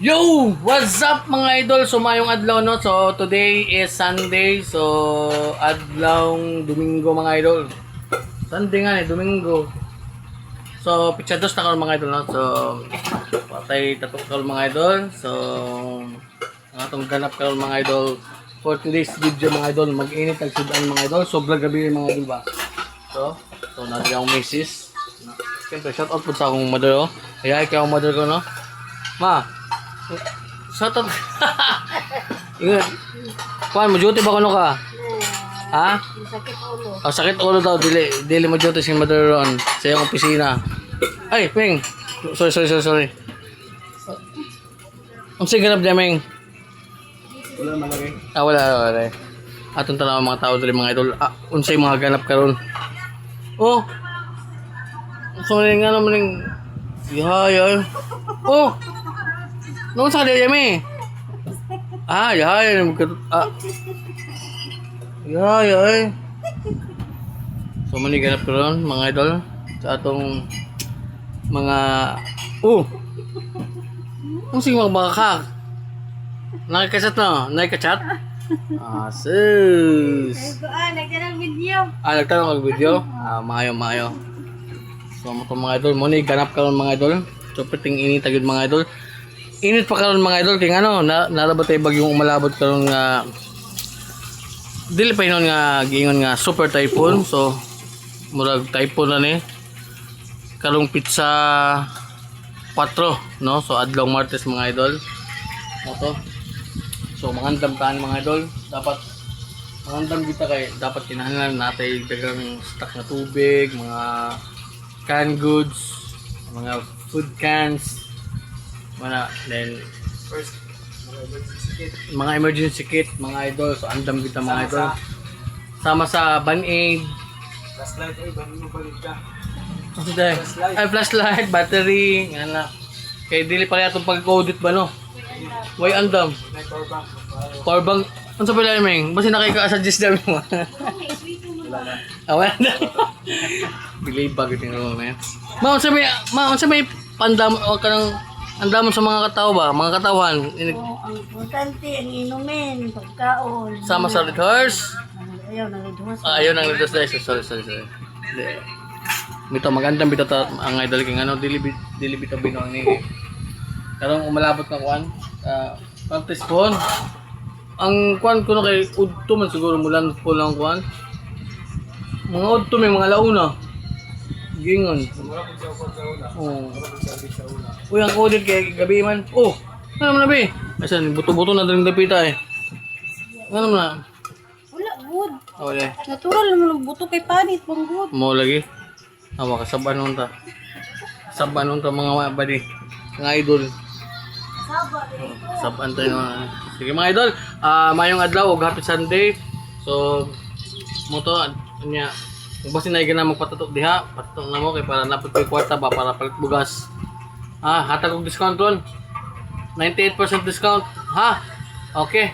Yo! What's up mga idol? So mayong adlaw no. So today is Sunday. So adlaw Domingo mga idol. Sunday nga eh, Domingo. So picture dos na karon mga idol no. So patay tatok karon mga idol. So ang atong ganap karon mga idol for today's video mga idol. Mag-init ang sudan mga idol. Sobrang gabi mga idol ba. So, so natin ang misis. Siyempre, shout out po sa akong mother oh. Kaya ikaw ang mother ko no. Ma, Shout out. Ingat. Kuan mo duty ba kuno ka? Ha? Sakit ulo. Oh, sakit ulo daw dili dili mo duty si mother ron sa iyong opisina. Ay, Peng. Sorry, sorry, sorry, sorry. Ang sige ganap niya, Meng. Wala malagay. Ah, wala, wala. Atong tanaw mga tao dili mga idol. Ah, unsay mga ganap karon. Oh. Sorry nga naman ng Yahay, ay. Oh. Noon sa kanya, Yami. Ah, yahay. Ah. Yahay, ay. So, maniganap ron, mga idol. Sa atong mga... Oh! Kung sige mga makakak. Nakikachat na? Nakikachat? Ah, sis. Ah, nagtanong video. Ah, nagtanong kag video? Ah, maayo, maayo. So, mo mga idol. Muna ganap karon mga idol. So, piting init agad mga idol. Init pa karon mga idol. Kaya ano, na, nalabot tayo bagyong umalabot karon nga dili pa yun nga giingon nga super typhoon. So, murag typhoon na ni. Karong pizza 4, no? So, adlaw Martes mga idol. Mo to. So, mangandam taan mga idol. Dapat mangandam kita kay dapat kinahanglan natin dagang stock na tubig, mga canned goods, mga food cans, mga then First, mga emergency kit. mga emergency kit, mga idol. So, andam kita mga idol. Sama sa Band-Aid, Flashlight, ay, bago mo balik ka. Ano tayo? Flashlight. Ay, flashlight, battery, nga na. Kaya dili pa kaya itong pag-codit ba, no? Way andam. May power bank. Power bank. Ano sa pala, Meng? Basta nakika-suggest namin mo. Wala na. Ah, wala na. Delay bag yung room, man. Ma, unsa may, ma, unsa may pandam, o kanang, andamon sa mga katao ba? Mga katawan. Oh, ang importante, ang inumin, pagkaon. Sama sa Red Horse. Ayaw, nalidhos. Ah, ayun ang litos dahil. Sorry, sorry, sorry. Hindi. Bito, magandang bito ta, ang idol king ano, dili, bit- dili bito binong ni. Karong umalabot na kuan. Uh, practice phone. Ang kuan ko na kay udto man siguro mulan po lang kuan. Mga udto may mga launa. Gingon. Oh. Uy, ang coded kay gabi man. Oh, ano naman na be? Asan, buto-buto na din dapita eh. Ano naman na? Wala, good. Oh, wala. Natural naman ang buto kay panit, bang good. Mo lagi. Awa ka saban nun ta. Saban nun ta mga badi. Mga idol. Saba. Saban tayo mga. Sige mga idol. Ah, mayong adlaw ug happy Sunday. So mo to nya kung basi na na magpatatok diha, patatok na mo kay para napod ko'y kwarta ba para palit bugas. Ah, hatag og discount ron. 98% discount. Ha? Okay.